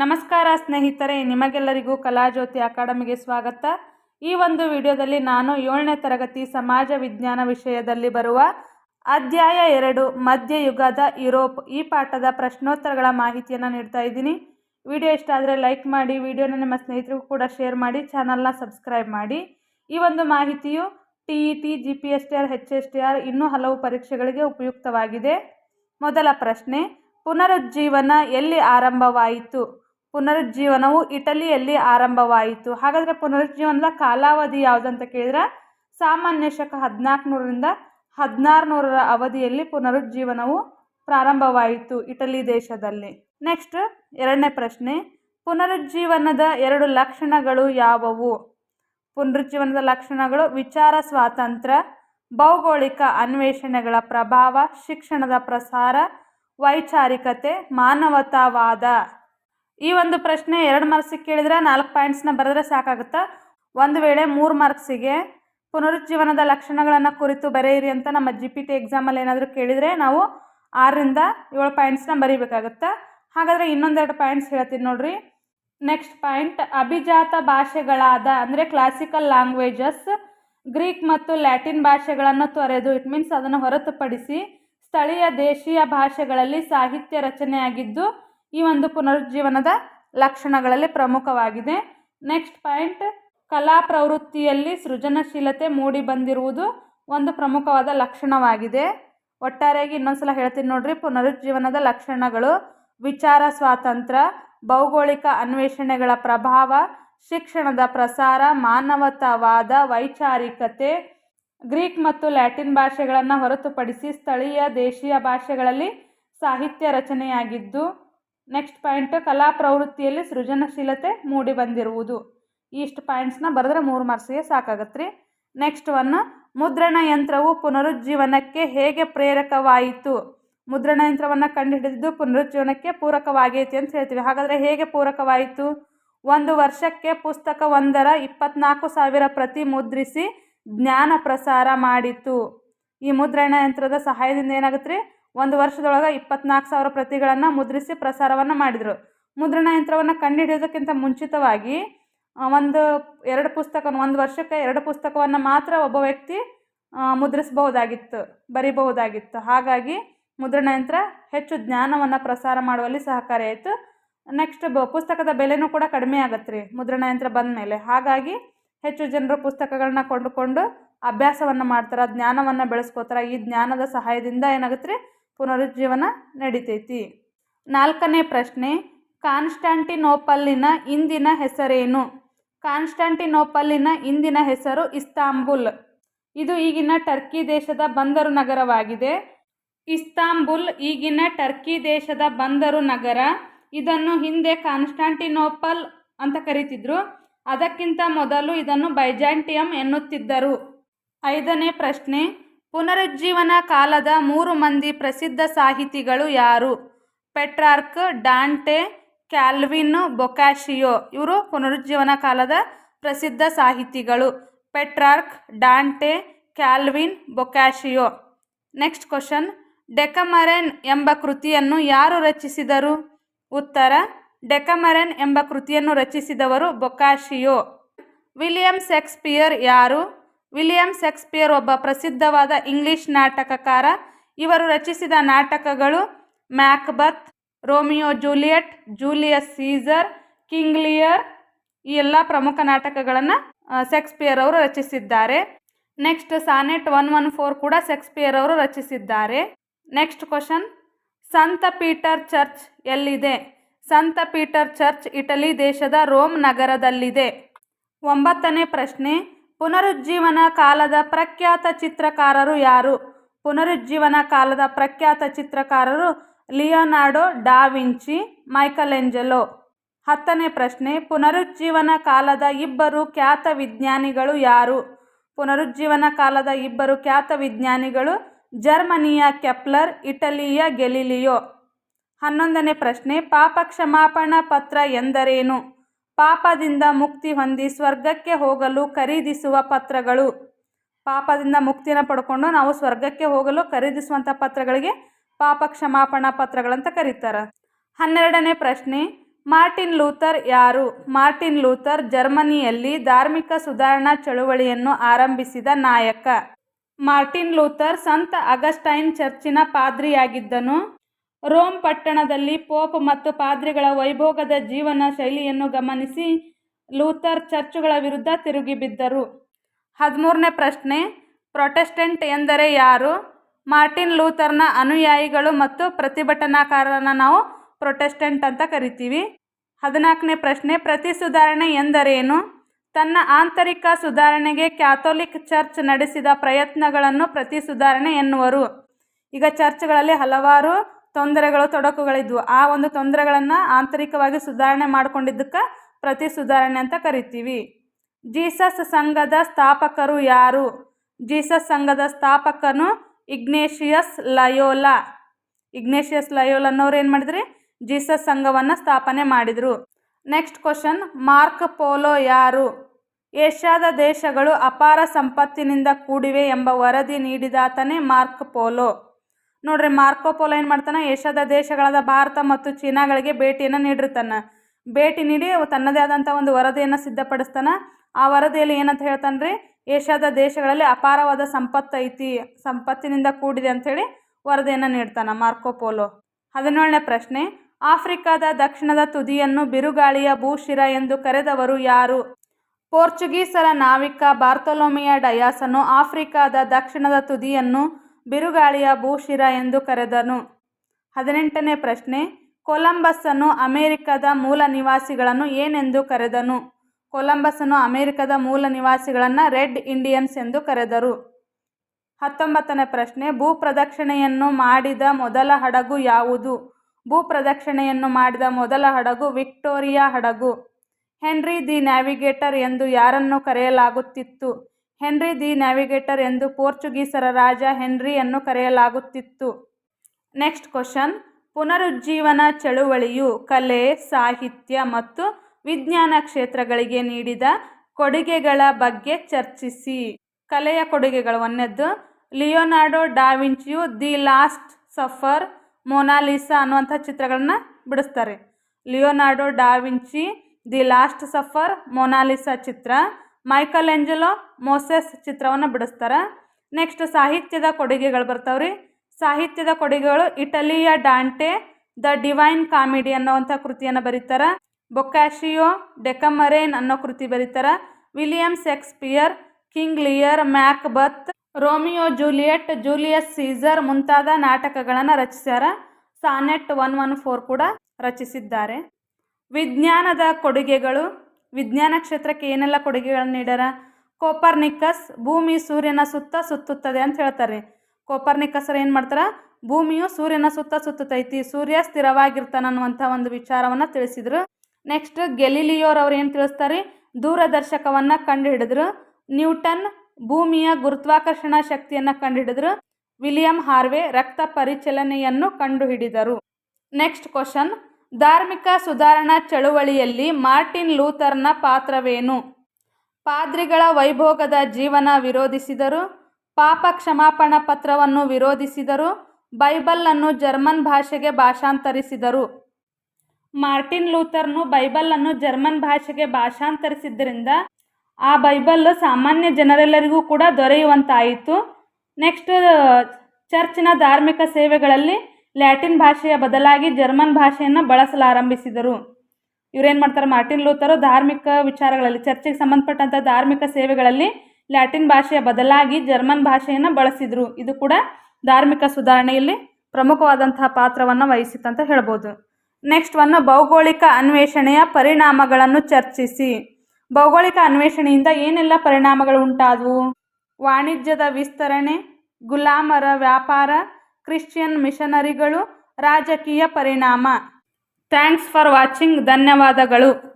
ನಮಸ್ಕಾರ ಸ್ನೇಹಿತರೆ, ನಿಮಗೆಲ್ಲರಿಗೂ ಕಲಾಜ್ಯೋತಿ ಅಕಾಡೆಮಿಗೆ ಸ್ವಾಗತ. ಈ ಒಂದು ವಿಡಿಯೋದಲ್ಲಿ ನಾನು ಏಳನೇ ತರಗತಿ ಸಮಾಜ ವಿಜ್ಞಾನ ವಿಷಯದಲ್ಲಿ ಬರುವ ಅಧ್ಯಾಯ ಎರಡು, ಮಧ್ಯಯುಗದ ಯುರೋಪ್ ಈ ಪಾಠದ ಪ್ರಶ್ನೋತ್ತರಗಳ ಮಾಹಿತಿಯನ್ನು ನೀಡ್ತಾ ಇದ್ದೀನಿ. ವಿಡಿಯೋ ಇಷ್ಟ ಆದರೆ ಲೈಕ್ ಮಾಡಿ, ವಿಡಿಯೋನ ನಿಮ್ಮ ಸ್ನೇಹಿತರಿಗೂ ಕೂಡ ಶೇರ್ ಮಾಡಿ, ಚಾನಲ್ನ ಸಬ್ಸ್ಕ್ರೈಬ್ ಮಾಡಿ. ಈ ಒಂದು ಮಾಹಿತಿಯು T E T, G P S T R, H S T R ಇನ್ನೂ ಹಲವು ಪರೀಕ್ಷೆಗಳಿಗೆ ಉಪಯುಕ್ತವಾಗಿದೆ. ಮೊದಲ ಪ್ರಶ್ನೆ, ಪುನರುಜ್ಜೀವನ ಎಲ್ಲಿ ಆರಂಭವಾಯಿತು? ಪುನರುಜ್ಜೀವನವು ಇಟಲಿಯಲ್ಲಿ ಆರಂಭವಾಯಿತು. ಹಾಗಾದರೆ ಪುನರುಜ್ಜೀವನದ ಕಾಲಾವಧಿ ಯಾವುದಂತ ಕೇಳಿದ್ರೆ ಸಾಮಾನ್ಯ ಶಕ ಹದಿನಾಲ್ಕುನೂರರಿಂದ ಹದಿನಾರುನೂರರ ಅವಧಿಯಲ್ಲಿ ಪುನರುಜ್ಜೀವನವು ಪ್ರಾರಂಭವಾಯಿತು ಇಟಲಿ ದೇಶದಲ್ಲಿ. ನೆಕ್ಸ್ಟ್ ಎರಡನೇ ಪ್ರಶ್ನೆ, ಪುನರುಜ್ಜೀವನದ ಎರಡು ಲಕ್ಷಣಗಳು ಯಾವುವು? ಪುನರುಜ್ಜೀವನದ ಲಕ್ಷಣಗಳು ವಿಚಾರ, ಸ್ವಾತಂತ್ರ್ಯ, ಭೌಗೋಳಿಕ ಅನ್ವೇಷಣೆಗಳ ಪ್ರಭಾವ, ಶಿಕ್ಷಣದ ಪ್ರಸಾರ, ವೈಚಾರಿಕತೆ, ಮಾನವತಾವಾದ. ಈ ಒಂದು ಪ್ರಶ್ನೆ ಎರಡು ಮಾರ್ಕ್ಸಿಗೆ ಕೇಳಿದರೆ ನಾಲ್ಕು ಪಾಯಿಂಟ್ಸ್ನ ಬರೆದ್ರೆ ಸಾಕಾಗುತ್ತಾ? ಒಂದು ವೇಳೆ ಮೂರು ಮಾರ್ಕ್ಸಿಗೆ ಪುನರುಜ್ಜೀವನದ ಲಕ್ಷಣಗಳನ್ನು ಕುರಿತು ಬರೆಯಿರಿ ಅಂತ ನಮ್ಮ ಜಿ ಪಿ ಟಿ ಎಕ್ಸಾಮಲ್ಲಿ ಏನಾದರೂ ಕೇಳಿದರೆ ನಾವು ಆರರಿಂದ ಏಳು ಪಾಯಿಂಟ್ಸ್ನ ಬರೀಬೇಕಾಗುತ್ತೆ? ಹಾಗಾದರೆ ಇನ್ನೊಂದೆರಡು ಪಾಯಿಂಟ್ಸ್ ಹೇಳ್ತೀನಿ ನೋಡಿರಿ. ನೆಕ್ಸ್ಟ್ ಪಾಯಿಂಟ್ ಅಭಿಜಾತ ಭಾಷೆಗಳಾದ ಅಂದರೆ ಕ್ಲಾಸಿಕಲ್ ಲ್ಯಾಂಗ್ವೇಜಸ್ ಗ್ರೀಕ್ ಮತ್ತು ಲ್ಯಾಟಿನ್ ಭಾಷೆಗಳನ್ನು ತೊರೆದು ಇಟ್ ಮೀನ್ಸ್ ಅದನ್ನು ಹೊರತುಪಡಿಸಿ ಸ್ಥಳೀಯ ದೇಶೀಯ ಭಾಷೆಗಳಲ್ಲಿ ಸಾಹಿತ್ಯ ರಚನೆಯಾಗಿದ್ದು ಈ ಒಂದು ಪುನರುಜ್ಜೀವನದ ಲಕ್ಷಣಗಳಲ್ಲಿ ಪ್ರಮುಖವಾಗಿದೆ. ನೆಕ್ಸ್ಟ್ ಪಾಯಿಂಟ್ ಕಲಾ ಪ್ರವೃತ್ತಿಯಲ್ಲಿ ಸೃಜನಶೀಲತೆ ಮೂಡಿ ಬಂದಿರುವುದು ಒಂದು ಪ್ರಮುಖವಾದ ಲಕ್ಷಣವಾಗಿದೆ. ಒಟ್ಟಾರೆಯಾಗಿ ಇನ್ನೊಂದ್ಸಲ ಹೇಳ್ತೀನಿ ನೋಡ್ರಿ, ಪುನರುಜ್ಜೀವನದ ಲಕ್ಷಣಗಳು ವಿಚಾರ ಸ್ವಾತಂತ್ರ್ಯ ಭೌಗೋಳಿಕ ಅನ್ವೇಷಣೆಗಳ ಪ್ರಭಾವ, ಶಿಕ್ಷಣದ ಪ್ರಸಾರ, ಮಾನವತಾವಾದ, ವೈಚಾರಿಕತೆ, ಗ್ರೀಕ್ ಮತ್ತು ಲ್ಯಾಟಿನ್ ಭಾಷೆಗಳನ್ನು ಹೊರತುಪಡಿಸಿ ಸ್ಥಳೀಯ ದೇಶೀಯ ಭಾಷೆಗಳಲ್ಲಿ ಸಾಹಿತ್ಯ ರಚನೆಯಾಗಿದ್ದು ನೆಕ್ಸ್ಟ್ ಪಾಯಿಂಟ್ ಕಲಾ ಪ್ರವೃತ್ತಿಯಲ್ಲಿ ಸೃಜನಶೀಲತೆ ಮೂಡಿ ಬಂದಿರುವುದು. ಇಷ್ಟು ಪಾಯಿಂಟ್ಸ್ನ ಬರೆದ್ರೆ ಮೂರು ಮಾರ್ಕ್ಸಿಗೆ ಸಾಕಾಗತ್ತೆ ರೀ ನೆಕ್ಸ್ಟ್ ಒನ್ ಮುದ್ರಣ ಯಂತ್ರವು ಪುನರುಜ್ಜೀವನಕ್ಕೆ ಹೇಗೆ ಪ್ರೇರಕವಾಯಿತು? ಮುದ್ರಣ ಯಂತ್ರವನ್ನು ಕಂಡುಹಿಡಿದಿದ್ದು ಪುನರುಜ್ಜೀವನಕ್ಕೆ ಪೂರಕವಾಗೈತಿ ಅಂತ ಹೇಳ್ತೀವಿ. ಹಾಗಾದರೆ ಹೇಗೆ ಪೂರಕವಾಯಿತು? ಒಂದು ವರ್ಷಕ್ಕೆ ಪುಸ್ತಕ ಒಂದರ ಇಪ್ಪತ್ನಾಲ್ಕು ಸಾವಿರ ಪ್ರತಿ ಮುದ್ರಿಸಿ ಜ್ಞಾನ ಪ್ರಸಾರ ಮಾಡಿತು. ಈ ಮುದ್ರಣ ಯಂತ್ರದ ಸಹಾಯದಿಂದ ಏನಾಗುತ್ತೆ ರೀ ಒಂದು ವರ್ಷದೊಳಗೆ ಇಪ್ಪತ್ನಾಲ್ಕು ಸಾವಿರ ಪ್ರತಿಗಳನ್ನು ಮುದ್ರಿಸಿ ಪ್ರಸಾರವನ್ನು ಮಾಡಿದರು. ಮುದ್ರಣ ಯಂತ್ರವನ್ನು ಕಂಡುಹಿಡಿಯೋದಕ್ಕಿಂತ ಮುಂಚಿತವಾಗಿ ಒಂದು ಎರಡು ಪುಸ್ತಕ ಒಂದು ವರ್ಷಕ್ಕೆ ಎರಡು ಪುಸ್ತಕವನ್ನು ಮಾತ್ರ ಒಬ್ಬ ವ್ಯಕ್ತಿ ಮುದ್ರಿಸಬಹುದಾಗಿತ್ತು, ಬರಿಬಹುದಾಗಿತ್ತು. ಹಾಗಾಗಿ ಮುದ್ರಣ ಯಂತ್ರ ಹೆಚ್ಚು ಜ್ಞಾನವನ್ನು ಪ್ರಸಾರ ಮಾಡುವಲ್ಲಿ ಸಹಕಾರಿಯಾಯಿತು ನೆಕ್ಸ್ಟ್ ಬ, ಪುಸ್ತಕದ ಬೆಲೆನೂ ಕೂಡ ಕಡಿಮೆ ಆಗತ್ತೆ ರೀ ಮುದ್ರಣ ಯಂತ್ರ ಬಂದ ಮೇಲೆ ಹಾಗಾಗಿ ಹೆಚ್ಚು ಜನರು ಪುಸ್ತಕಗಳನ್ನ ಕೊಂಡುಕೊಂಡು ಅಭ್ಯಾಸವನ್ನು ಮಾಡ್ತಾರೆ, ಜ್ಞಾನವನ್ನು ಬೆಳೆಸ್ಕೋತಾರೆ. ಈ ಜ್ಞಾನದ ಸಹಾಯದಿಂದ ಏನಾಗುತ್ತೆ ರೀ ಪುನರುಜ್ಜೀವನ ನಡಿತೈತಿ. ನಾಲ್ಕನೇ ಪ್ರಶ್ನೆ, ಕಾನ್ಸ್ಟಾಂಟಿನೋಪಲ್ಲಿನ ಇಂದಿನ ಹೆಸರೇನು? ಕಾನ್ಸ್ಟಾಂಟಿನೋಪಲ್ಲಿನ ಇಂದಿನ ಹೆಸರು ಇಸ್ತಾಂಬುಲ್. ಇದು ಈಗಿನ ಟರ್ಕಿ ದೇಶದ ಬಂದರು ನಗರವಾಗಿದೆ. ಇಸ್ತಾಂಬುಲ್ ಈಗಿನ ಟರ್ಕಿ ದೇಶದ ಬಂದರು ನಗರ. ಇದನ್ನು ಹಿಂದೆ ಕಾನ್ಸ್ಟಾಂಟಿನೋಪಲ್ ಅಂತ ಕರೀತಿದ್ರು. ಅದಕ್ಕಿಂತ ಮೊದಲು ಇದನ್ನು ಬೈಜಾಂಟಿಯಂ ಎನ್ನುತ್ತಿದ್ದರು. ಐದನೇ ಪ್ರಶ್ನೆ ಪುನರುಜ್ಜೀವನ ಕಾಲದ ಮೂರು ಮಂದಿ ಪ್ರಸಿದ್ಧ ಸಾಹಿತಿಗಳು ಯಾರು? Petrarch, Dante, Calvin, Boccaccio. ಇವರು ಪುನರುಜ್ಜೀವನ ಕಾಲದ ಪ್ರಸಿದ್ಧ ಸಾಹಿತಿಗಳು. Petrarch, Dante, Calvin, Boccaccio. Next question. Decameron ಎಂಬ ಕೃತಿಯನ್ನು ಯಾರು ರಚಿಸಿದರು? ಉತ್ತರ. ಡೆಕಮರೆನ್ ಎಂಬ ಕೃತಿಯನ್ನು ರಚಿಸಿದವರು ಬೊಕಾಶಿಯೋ ವಿಲಿಯಮ್ ಶೇಕ್ಸ್ಪಿಯರ್ ಯಾರು? ವಿಲಿಯಂ ಶೇಕ್ಸ್ಪಿಯರ್ ಒಬ್ಬ ಪ್ರಸಿದ್ಧವಾದ ಇಂಗ್ಲಿಷ್ ನಾಟಕಕಾರ. ಇವರು ರಚಿಸಿದ ನಾಟಕಗಳು Macbeth Romeo Juliet, Julius Caesar King Lear ಈ ಎಲ್ಲ ಪ್ರಮುಖ ನಾಟಕಗಳನ್ನು ಶೇಕ್ಸ್ಪಿಯರ್ ಅವರು ರಚಿಸಿದ್ದಾರೆ. Next sonnet one one four ಕೂಡ ಶೇಕ್ಸ್ಪಿಯರ್ ಅವರು ರಚಿಸಿದ್ದಾರೆ. ನೆಕ್ಸ್ಟ್ ಕ್ವಶನ್, ಸಂತ ಪೀಟರ್ ಚರ್ಚ್ ಎಲ್ಲಿದೆ? ಸಂತ ಪೀಟರ್ ಚರ್ಚ್ ಇಟಲಿ ದೇಶದ ರೋಮ್ ನಗರದಲ್ಲಿದೆ. ಒಂಬತ್ತನೇ ಪ್ರಶ್ನೆ ಪುನರುಜ್ಜೀವನ ಕಾಲದ ಪ್ರಖ್ಯಾತ ಚಿತ್ರಕಾರರು ಯಾರು? ಪುನರುಜ್ಜೀವನ ಕಾಲದ ಪ್ರಖ್ಯಾತ ಚಿತ್ರಕಾರರು Leonardo da Vinci Michelangelo ಹತ್ತನೇ ಪ್ರಶ್ನೆ, ಪುನರುಜ್ಜೀವನ ಕಾಲದ ಇಬ್ಬರು ಖ್ಯಾತ ವಿಜ್ಞಾನಿಗಳು ಯಾರು? ಪುನರುಜ್ಜೀವನ ಕಾಲದ ಇಬ್ಬರು ಖ್ಯಾತ ವಿಜ್ಞಾನಿಗಳು ಜರ್ಮನಿಯ ಕೆಪ್ಲರ್, ಇಟಲಿಯ ಗೆಲಿಲಿಯೋ. ಹನ್ನೊಂದನೇ ಪ್ರಶ್ನೆ ಪಾಪ ಕ್ಷಮಾಪಣಾ ಪತ್ರ ಎಂದರೇನು? ಪಾಪದಿಂದ ಮುಕ್ತಿ ಹೊಂದಿ ಸ್ವರ್ಗಕ್ಕೆ ಹೋಗಲು ಖರೀದಿಸುವ ಪತ್ರಗಳು. ಪಾಪದಿಂದ ಮುಕ್ತಿನ ಪಡ್ಕೊಂಡು ನಾವು ಸ್ವರ್ಗಕ್ಕೆ ಹೋಗಲು ಖರೀದಿಸುವಂಥ ಪತ್ರಗಳಿಗೆ ಪಾಪ ಕ್ಷಮಾಪಣಾ ಪತ್ರಗಳಂತ ಕರೀತಾರೆ. ಹನ್ನೆರಡನೇ ಪ್ರಶ್ನೆ, ಮಾರ್ಟಿನ್ ಲೂಥರ್ ಯಾರು? ಮಾರ್ಟಿನ್ ಲೂಥರ್ ಜರ್ಮನಿಯಲ್ಲಿ ಧಾರ್ಮಿಕ ಸುಧಾರಣಾ ಚಳುವಳಿಯನ್ನು ಆರಂಭಿಸಿದ ನಾಯಕ. ಮಾರ್ಟಿನ್ ಲೂಥರ್ ಸಂತ ಅಗಸ್ಟೈನ್ ಚರ್ಚಿನ ಪಾದ್ರಿಯಾಗಿದ್ದನು. ರೋಮ್ ಪಟ್ಟಣದಲ್ಲಿ ಪೋಪ್ ಮತ್ತು ಪಾದ್ರಿಗಳ ವೈಭೋಗದ ಜೀವನ ಶೈಲಿಯನ್ನು ಗಮನಿಸಿ ಲೂಥರ್ ಚರ್ಚುಗಳ ವಿರುದ್ಧ ತಿರುಗಿಬಿದ್ದರು ಹದಿಮೂರನೇ ಪ್ರಶ್ನೆ, ಪ್ರೊಟೆಸ್ಟೆಂಟ್ ಎಂದರೆ ಯಾರು? ಮಾರ್ಟಿನ್ ಲೂಥರ್ನ ಅನುಯಾಯಿಗಳು ಮತ್ತು ಪ್ರತಿಭಟನಾಕಾರರನ್ನು ನಾವು ಪ್ರೊಟೆಸ್ಟೆಂಟ್ ಅಂತ ಕರಿತೀವಿ. ಹದಿನಾಲ್ಕನೇ ಪ್ರಶ್ನೆ, ಪ್ರತಿ ಸುಧಾರಣೆ ಎಂದರೇನು? ತನ್ನ ಆಂತರಿಕ ಸುಧಾರಣೆಗೆ ಕ್ಯಾಥೋಲಿಕ್ ಚರ್ಚ್ ನಡೆಸಿದ ಪ್ರಯತ್ನಗಳನ್ನು ಪ್ರತಿ ಸುಧಾರಣೆ ಎನ್ನುವರು. ಈಗ ಚರ್ಚ್ಗಳಲ್ಲಿ ಹಲವಾರು ತೊಂದರೆಗಳು ತೊಡಕುಗಳಿದ್ವು. ಆ ಒಂದು ತೊಂದರೆಗಳನ್ನು ಆಂತರಿಕವಾಗಿ ಸುಧಾರಣೆ ಮಾಡಿಕೊಂಡಿದ್ದಕ್ಕೆ ಪ್ರತಿ ಸುಧಾರಣೆ ಅಂತ ಕರಿತೀವಿ. ಜೀಸಸ್ ಸಂಘದ ಸ್ಥಾಪಕರು ಯಾರು? ಜೀಸಸ್ ಸಂಘದ ಸ್ಥಾಪಕನು ಇಗ್ನೇಷಿಯಸ್ ಲಯೋಲಾ. ಇಗ್ನೇಷಿಯಸ್ ಲಯೋಲ್ ಅನ್ನೋರು ಏನು ಮಾಡಿದ್ರಿ? ಜೀಸಸ್ ಸಂಘವನ್ನು ಸ್ಥಾಪನೆ ಮಾಡಿದರು. ನೆಕ್ಸ್ಟ್ ಕ್ವಶನ್, ಮಾರ್ಕ್ ಪೋಲೋ ಯಾರು? ಏಷ್ಯಾದ ದೇಶಗಳು ಅಪಾರ ಸಂಪತ್ತಿನಿಂದ ಕೂಡಿವೆ ಎಂಬ ವರದಿ ನೀಡಿದಾತನೇ ಮಾರ್ಕ್ ಪೋಲೋ. ನೋಡ್ರಿ ಮಾರ್ಕೋ ಪೋಲೋ ಏನು ಮಾಡ್ತಾನೆ? ಏಷ್ಯಾದ ದೇಶಗಳಾದ ಭಾರತ ಮತ್ತು ಚೀನಾಗಳಿಗೆ ಭೇಟಿಯನ್ನು ನೀಡಿರ್ತಾನೆ. ಭೇಟಿ ನೀಡಿ ತನ್ನದೇ ಆದಂಥ ಒಂದು ವರದಿಯನ್ನು ಸಿದ್ಧಪಡಿಸ್ತಾನೆ. ಆ ವರದಿಯಲ್ಲಿ ಏನಂತ ಹೇಳ್ತಾನೆ ರೀ ಏಷ್ಯಾದ ದೇಶಗಳಲ್ಲಿ ಅಪಾರವಾದ ಸಂಪತ್ತು ಐತಿ, ಸಂಪತ್ತಿನಿಂದ ಕೂಡಿದೆ ಅಂಥೇಳಿ ವರದಿಯನ್ನು ನೀಡ್ತಾನೆ ಮಾರ್ಕೋ ಪೋಲೋ. ಹದಿನೇಳನೇ ಪ್ರಶ್ನೆ, ಆಫ್ರಿಕಾದ ದಕ್ಷಿಣದ ತುದಿಯನ್ನು ಬಿರುಗಾಳಿಯ ಭೂಶಿರ ಎಂದು ಕರೆದವರು ಯಾರು? ಪೋರ್ಚುಗೀಸರ ನಾವಿಕ ಬಾರ್ತೊಲೋಮಿಯಾ ಡಯಾಸನು ಆಫ್ರಿಕಾದ ದಕ್ಷಿಣದ ತುದಿಯನ್ನು ಬಿರುಗಾಳಿಯ ಭೂಶಿರ ಎಂದು ಕರೆದನು. ಹದಿನೆಂಟನೇ ಪ್ರಶ್ನೆ ಕೊಲಂಬಸ್ಸನ್ನು ಅಮೆರಿಕದ ಮೂಲ ನಿವಾಸಿಗಳನ್ನು ಏನೆಂದು ಕರೆದನು? ಕೊಲಂಬಸ್ಸನ್ನು ಅಮೆರಿಕದ ಮೂಲ ನಿವಾಸಿಗಳನ್ನು ರೆಡ್ ಇಂಡಿಯನ್ಸ್ ಎಂದು ಕರೆದರು. ಹತ್ತೊಂಬತ್ತನೇ ಪ್ರಶ್ನೆ ಭೂಪ್ರದಕ್ಷಿಣೆಯನ್ನು ಮಾಡಿದ ಮೊದಲ ಹಡಗು ಯಾವುದು? ಭೂಪ್ರದಕ್ಷಿಣೆಯನ್ನು ಮಾಡಿದ ಮೊದಲ ಹಡಗು ವಿಕ್ಟೋರಿಯಾ ಹಡಗು. ಹೆನ್ರಿ ದಿ ನ್ಯಾವಿಗೇಟರ್ ಎಂದು ಯಾರನ್ನು ಕರೆಯಲಾಗುತ್ತಿತ್ತು? ಹೆನ್ರಿ ದಿ ನ್ಯಾವಿಗೇಟರ್ ಎಂದು ಪೋರ್ಚುಗೀಸರ ರಾಜ ಹೆನ್ರಿಯನ್ನು ಕರೆಯಲಾಗುತ್ತಿತ್ತು. Next question. ಪುನರುಜ್ಜೀವನ ಚಳುವಳಿಯು ಕಲೆ, ಸಾಹಿತ್ಯ ಮತ್ತು ವಿಜ್ಞಾನ ಕ್ಷೇತ್ರಗಳಿಗೆ ನೀಡಿದ ಕೊಡುಗೆಗಳ ಬಗ್ಗೆ ಚರ್ಚಿಸಿ. ಕಲೆಯ ಕೊಡುಗೆಗಳು ಒಂದನೇದ್ದು, Leonardo ಡಾವಿಂಚಿಯು the last supper Mona Lisa ಅನ್ನುವಂಥ ಚಿತ್ರಗಳನ್ನ ಬಿಡಿಸ್ತಾರೆ. Leonardo da Vinci the last supper Mona Lisa Chitra Michelangelo Moses ಚಿತ್ರವನ್ನು ಬಿಡಿಸ್ತಾರೆ. ನೆಕ್ಸ್ಟ್ ಸಾಹಿತ್ಯದ ಕೊಡುಗೆಗಳು ಬರ್ತಾವ್ರಿ. ಸಾಹಿತ್ಯದ ಕೊಡುಗೆಗಳು ಇಟಲಿಯ ಡಾಂಟೆ, ದ ಡಿವೈನ್ ಕಾಮಿಡಿ ಅನ್ನೋವಂಥ ಕೃತಿಯನ್ನು ಬರೀತಾರೆ. ಬೊಕ್ಯಾಶಿಯೋ ಡೆಕಮರೇನ್ ಅನ್ನೋ ಕೃತಿ ಬರೀತಾರೆ. William Shakespeare, King Lear Macbeth Romeo Juliet, Julius Caesar ಮುಂತಾದ ನಾಟಕಗಳನ್ನು ರಚಿಸ್ಯಾರ. ಸಾನೆಟ್ ಒನ್ ಒನ್ ಫೋರ್ ಕೂಡ ರಚಿಸಿದ್ದಾರೆ. ವಿಜ್ಞಾನದ ಕೊಡುಗೆಗಳು ವಿಜ್ಞಾನ ಕ್ಷೇತ್ರಕ್ಕೆ ಏನೆಲ್ಲ ಕೊಡುಗೆಗಳನ್ನು ನೀಡ್ಯಾರ? ಕೋಪರ್ನಿಕಸ್ ಭೂಮಿ ಸೂರ್ಯನ ಸುತ್ತ ಸುತ್ತುತ್ತದೆ ಅಂತ ಹೇಳ್ತಾರೆ. ಕೋಪರ್ನಿಕಸರು ಏನು ಮಾಡ್ತಾರೆ? ಭೂಮಿಯು ಸೂರ್ಯನ ಸುತ್ತ ಸುತ್ತುತ್ತೈತಿ ಸೂರ್ಯ ಸ್ಥಿರವಾಗಿರ್ತಾನ ಅನ್ನುವಂಥ ಒಂದು ವಿಚಾರವನ್ನು ತಿಳಿಸಿದರು. ನೆಕ್ಸ್ಟ್ ಗೆಲಿಲಿಯೋರ್ ಅವ್ರು ಏನು ತಿಳಿಸ್ತಾರೆ? ದೂರದರ್ಶಕವನ್ನು ಕಂಡುಹಿಡಿದ್ರು. ನ್ಯೂಟನ್ ಭೂಮಿಯ ಗುರುತ್ವಾಕರ್ಷಣ ಶಕ್ತಿಯನ್ನು ಕಂಡುಹಿಡಿದ್ರು. ವಿಲಿಯಂ ಹಾರ್ವೆ ರಕ್ತ ಪರಿಚಲನೆಯನ್ನು ಕಂಡುಹಿಡಿದರು. ನೆಕ್ಸ್ಟ್ ಕ್ವಶನ್ ಧಾರ್ಮಿಕ ಸುಧಾರಣಾ ಚಳುವಳಿಯಲ್ಲಿ ಮಾರ್ಟಿನ್ ಲೂಥರ್ನ ಪಾತ್ರವೇನು? ಪಾದ್ರಿಗಳ ವೈಭೋಗದ ಜೀವನ ವಿರೋಧಿಸಿದರು, ಪಾಪ ಕ್ಷಮಾಪಣ ಪತ್ರವನ್ನು ವಿರೋಧಿಸಿದರು ಬೈಬಲನ್ನು ಜರ್ಮನ್ ಭಾಷೆಗೆ ಭಾಷಾಂತರಿಸಿದರು. ಮಾರ್ಟಿನ್ ಲೂಥರ್ನು ಬೈಬಲನ್ನು ಜರ್ಮನ್ ಭಾಷೆಗೆ ಭಾಷಾಂತರಿಸಿದ್ದರಿಂದ ಆ ಬೈಬಲ್ಲು ಸಾಮಾನ್ಯ ಜನರೆಲ್ಲರಿಗೂ ಕೂಡ ದೊರೆಯುವಂತಾಯಿತು. ನೆಕ್ಸ್ಟ್, ಚರ್ಚಿನ ಧಾರ್ಮಿಕ ಸೇವೆಗಳಲ್ಲಿ ಲ್ಯಾಟಿನ್ ಭಾಷೆಯ ಬದಲಾಗಿ ಜರ್ಮನ್ ಭಾಷೆಯನ್ನು ಬಳಸಲಾರಂಭಿಸಿದರು. ಇವರೇನು ಮಾಡ್ತಾರೆ? ಮಾರ್ಟಿನ್ ಲೂತರು ಧಾರ್ಮಿಕ ವಿಚಾರಗಳಲ್ಲಿ, ಚರ್ಚೆಗೆ ಸಂಬಂಧಪಟ್ಟಂಥ ಧಾರ್ಮಿಕ ಸೇವೆಗಳಲ್ಲಿ ಲ್ಯಾಟಿನ್ ಭಾಷೆಯ ಬದಲಾಗಿ ಜರ್ಮನ್ ಭಾಷೆಯನ್ನು ಬಳಸಿದರು. ಇದು ಕೂಡ ಧಾರ್ಮಿಕ ಸುಧಾರಣೆಯಲ್ಲಿ ಪ್ರಮುಖವಾದಂತಹ ಪಾತ್ರವನ್ನು ಅಂತ ಹೇಳ್ಬೋದು. ನೆಕ್ಸ್ಟ್ ಒನ್ ಭೌಗೋಳಿಕ ಅನ್ವೇಷಣೆಯ ಪರಿಣಾಮಗಳನ್ನು ಚರ್ಚಿಸಿ. ಭೌಗೋಳಿಕ ಅನ್ವೇಷಣೆಯಿಂದ ಏನೆಲ್ಲ ಪರಿಣಾಮಗಳು ಉಂಟಾದವು? ವಾಣಿಜ್ಯದ ವಿಸ್ತರಣೆ, ಗುಲಾಮರ ವ್ಯಾಪಾರ ಕ್ರಿಶ್ಚಿಯನ್ ಮಿಷನರಿಗಳು ರಾಜಕೀಯ ಪರಿಣಾಮ. Thanks for watching. ಧನ್ಯವಾದಗಳು.